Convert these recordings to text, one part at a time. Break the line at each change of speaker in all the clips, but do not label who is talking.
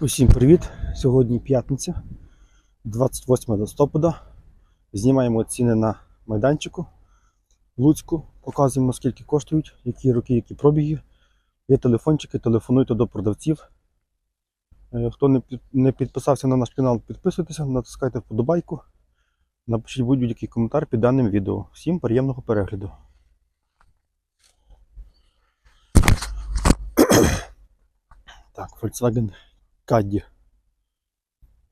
Усім привіт! Сьогодні п'ятниця, 28 листопада. Знімаємо ціни на майданчику Луцьку. Показуємо, скільки коштують, які роки, які пробіги. Є телефончики, телефонуйте до продавців. Е, Хто не підписався на наш канал, підписуйтеся, натискайте вподобайку. Напишіть будь-який коментар під даним відео. Всім приємного перегляду. Так, Volkswagen Caddy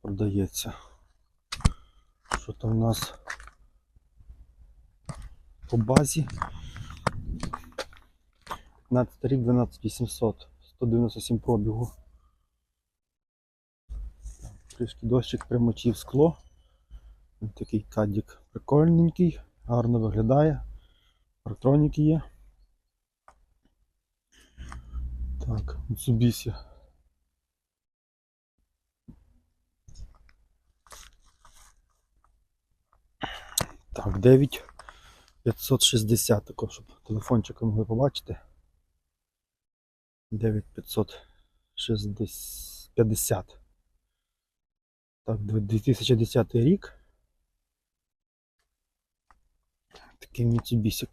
продається. Що там у нас по базі? 15 рік 12800, 197 пробігу. Трішки дощик примочив скло. Такий кадік прикольненький, гарно виглядає. Електроніки є. Так, Mitsubishi. Так, 9 560 також, щоб телефончиком могли побачити. 9550. Так, дв- 2010 рік. Такий Mitsubishi.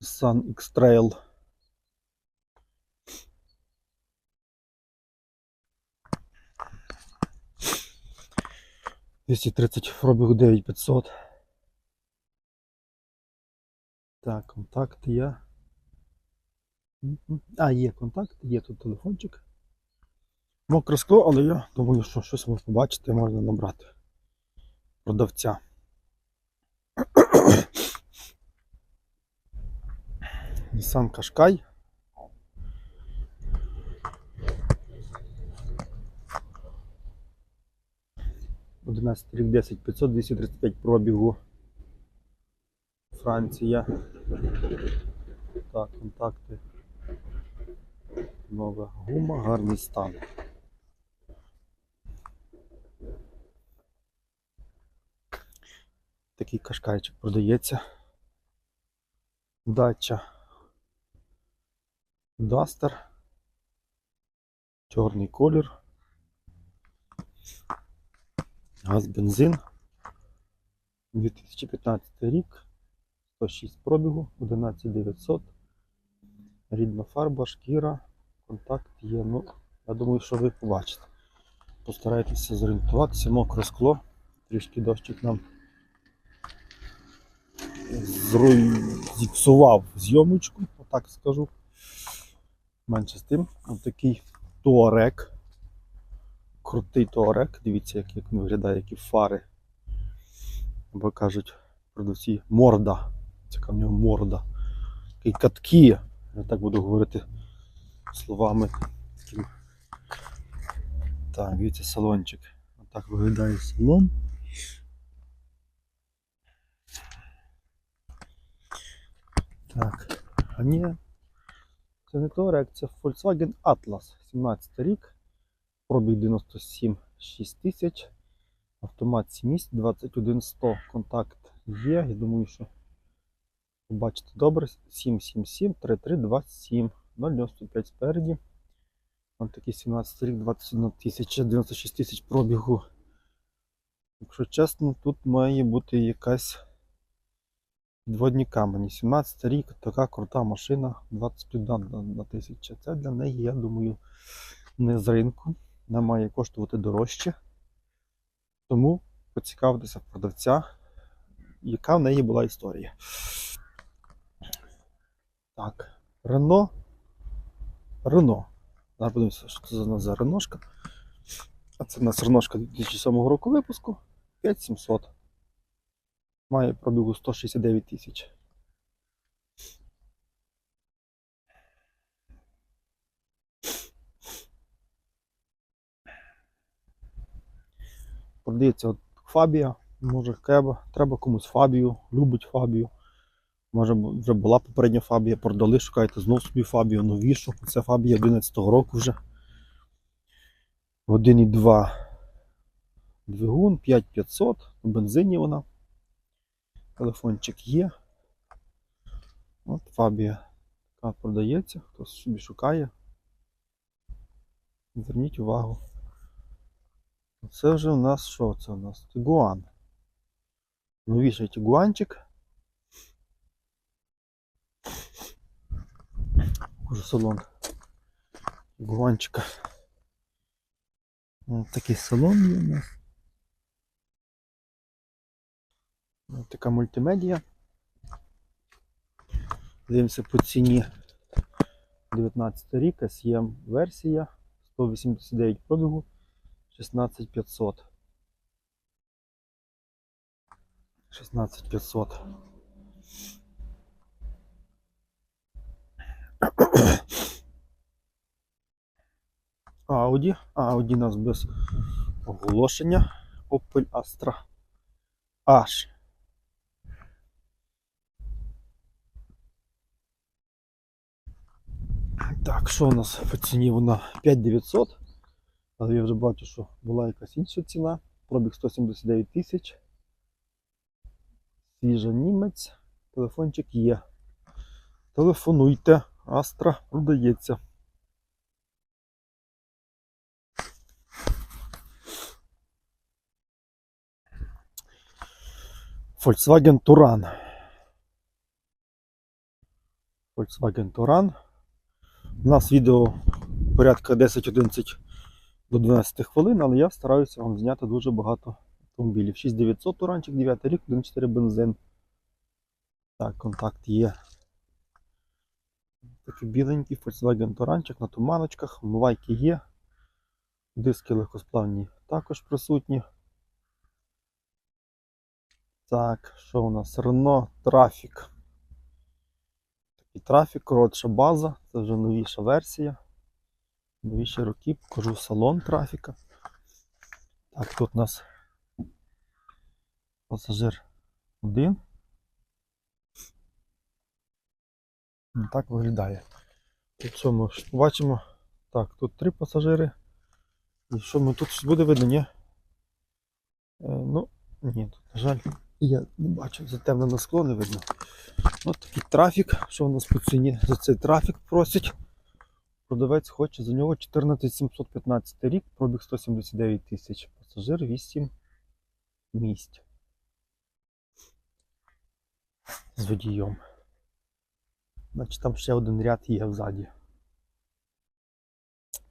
Sun X-Trail. Двісті тридцять 9500. Так, контакти є. А, є контакт, є тут телефончик. Мокре скло, але я думаю, що щось можна побачити, можна набрати продавця. Nissan Qashqai. Одинадцятий рік 10 500, 235 пробігу. Франція. Так, контакти. Нова гума, гарний стан. Такий кашкайчик продається. Дача. Дастер. Чорний колір. Газ бензин. 2015 рік. 106 пробігу, 11900. Рідна фарба, шкіра, контакт є. Ну, я думаю, що ви побачите. Постарайтеся зорієнтуватися, мокре скло. Трішки дощик нам зруй- зіпсував зйомочку, отак скажу. Менше з тим. Ось такий туарек. Крутий туарек. Дивіться, як, як виглядає, які фари. Або кажуть продавці морда. Яка в нього морда. Такий катки. Я так буду говорити словами. такими. Так, дивіться салончик. Отак виглядає салон. Так, а ні, це не Touareg, це Volkswagen Atlas, 17 рік, пробіг 97 6 тисяч, автомат 7 місць, 21100, контакт є, я думаю, що побачите добре, 777 3327 095 спереді. Ось такий 17 рік, 21 тисяча, 96 тисяч пробігу. Якщо чесно, тут має бути якась Підводні камені. 17 рік, така крута машина, 21 на, на тисяча. Це для неї, я думаю, не з ринку. Вона має коштувати дорожче. Тому поцікавитися продавця, яка в неї була історія. Так, Рено. Рено. Зараз подивимося, що це за нас за Реношка. А це у нас Реношка 2007 року випуску 5700 має пробігу 169 тисяч. Продається от Фабія, може Кеба, треба комусь Фабію, любить Фабію. Може вже була попередня Фабія, продали, шукаєте знов собі Фабію, новішу. Це Фабія 11-го року вже. 1,2 двигун, 5500, на бензині вона. Телефончик є. От Фабія А, продається, хтось собі шукає. Зверніть увагу. Це вже у нас що це у нас? Тигуан. Новіший тигуанчик. Уже салон тигуанчика. Ось такий салон є у нас. Ось така мультимедія. Дивимося по ціні 19 рік, SEM версія 189 пробігу 16500. 16500. Audi. Audi у нас без оголошення. Opel Astra H. Так, що у нас по ціні вона 5900. Але я вже бачу, що була якась інша ціна. Пробіг 179 тисяч. Свіжа німець. Телефончик є. Телефонуйте. Астра продається. Volkswagen Туран. Volkswagen Туран. У нас відео порядка 10-11 до 12 хвилин, але я стараюся вам зняти дуже багато автомобілів. 6900 Туранчик, 9 рік, 1.4 бензин. Так, контакт є. Такий біленький Volkswagen Туранчик на туманочках, вмивайки є. Диски легкосплавні також присутні. Так, що у нас? Renault Traffic. Такий трафік, коротша база, це вже новіша версія. Новіші роки, покажу салон трафіка. Так, тут у нас пасажир один. Так виглядає. Тут що ми бачимо? Так, тут три пасажири. І що ми тут буде видно, ні? Е, ну, ні, тут, на жаль, я не бачу, затемнено скло не видно. Ось такий трафік, що у нас по ціні за цей трафік просять. Продавець хоче за нього 14715 рік, пробіг 179 тисяч. Пасажир 8 місць. З водієм. Значить там ще один ряд є взаді.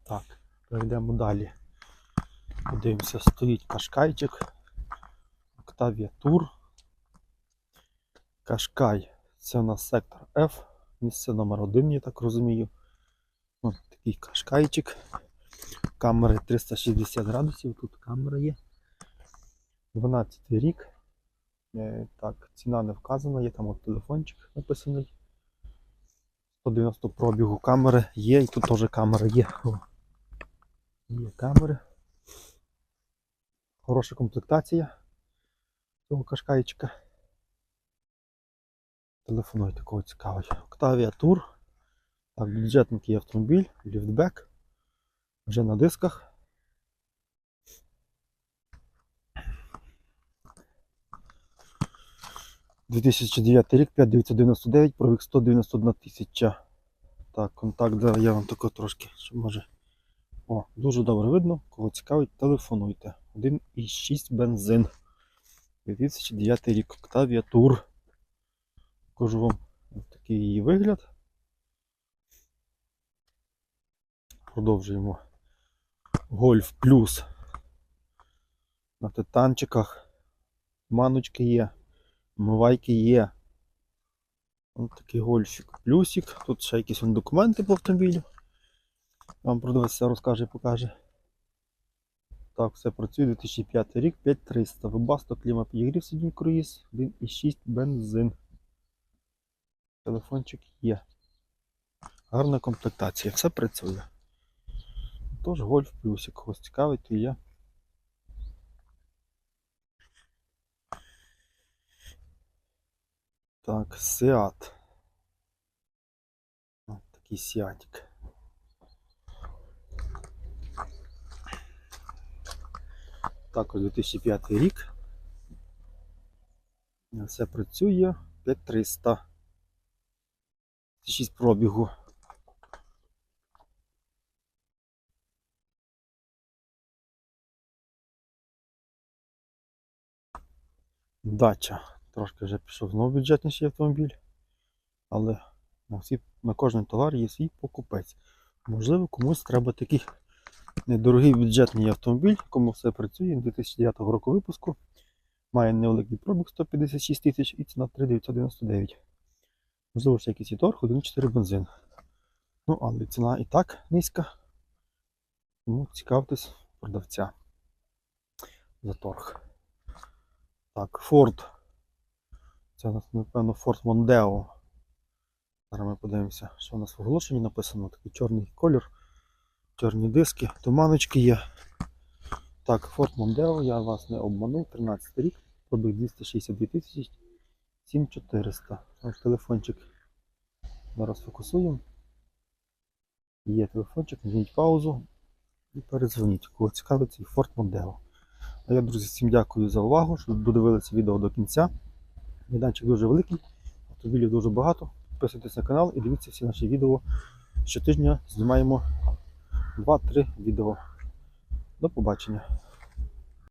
Так, перейдемо далі. Подивимося, стоїть кашкайчик. Octavia Tour. Кашкай. Це у нас сектор F. Місце номер 1, я так розумію. Ось такий кашкайчик. Камери 360 градусів. Тут камера є. 12 рік. Е, Так, ціна не вказана, є там от телефончик написаний. 190 пробігу камери є, і тут теж камера є. О. Є камери. Хороша комплектація цього кашкайчика. Телефонуйте, кого цікавить. Octavia Tour. Так, бюджетний автомобіль, ліфтбек. Вже на дисках. «2009 рік, 5999, пробіг 191 тисяча. Так, контакт, я вам тако трошки, що може. О, дуже добре видно. Кого цікавить, телефонуйте. 1,6 бензин. 2009 рік, Tour. Покажу вам такий її вигляд. Продовжуємо. Гольф плюс. На титанчиках. Маночки є. Мивайки є. Ось такий гольфік плюсик. Тут ще якісь документи по автомобілю. Вам продавець все розкаже покаже. Так, все працює 2005 рік, 5300. Вебасто, клімат підігрів сидінь круїз, 1,6 бензин. Телефончик є. Гарна комплектація, все працює. Тож гольф плюсик. Когось цікавить, то є. Так. Ось такий Сіатик. Також 2005 рік. Все працює 5300. 6 пробігу. Дача. Трошки вже пішов знову бюджетніший автомобіль. Але на, всі, на кожен товар є свій покупець. Можливо, комусь треба такий недорогий бюджетний автомобіль, кому все працює 2009 року випуску. Має невеликий пробіг 156 тисяч і ціна 3999. Можливо, ще якийсь торг, 1,4 бензин. Ну, але ціна і так низька. Тому цікавтесь продавця за торг. Так, Ford. Це напевно, Ford Mondeo. Зараз ми подивимося, що у нас в оголошенні написано. Такий чорний колір, чорні диски, туманочки є. Так, Ford Mondeo, я вас не обманув, 13 рік, пробіг 262 тисячі 7400. Ось телефончик. Зараз фокусуємо. Є телефончик, нажміть паузу і передзвоніть. Кого цікавить цей Ford Mondeo. А я, друзі, всім дякую за увагу, що додивилися відео до кінця. Майданчик дуже великий, автомобілів дуже багато. Підписуйтесь на канал і дивіться всі наші відео. Щотижня знімаємо 2-3 відео. До побачення.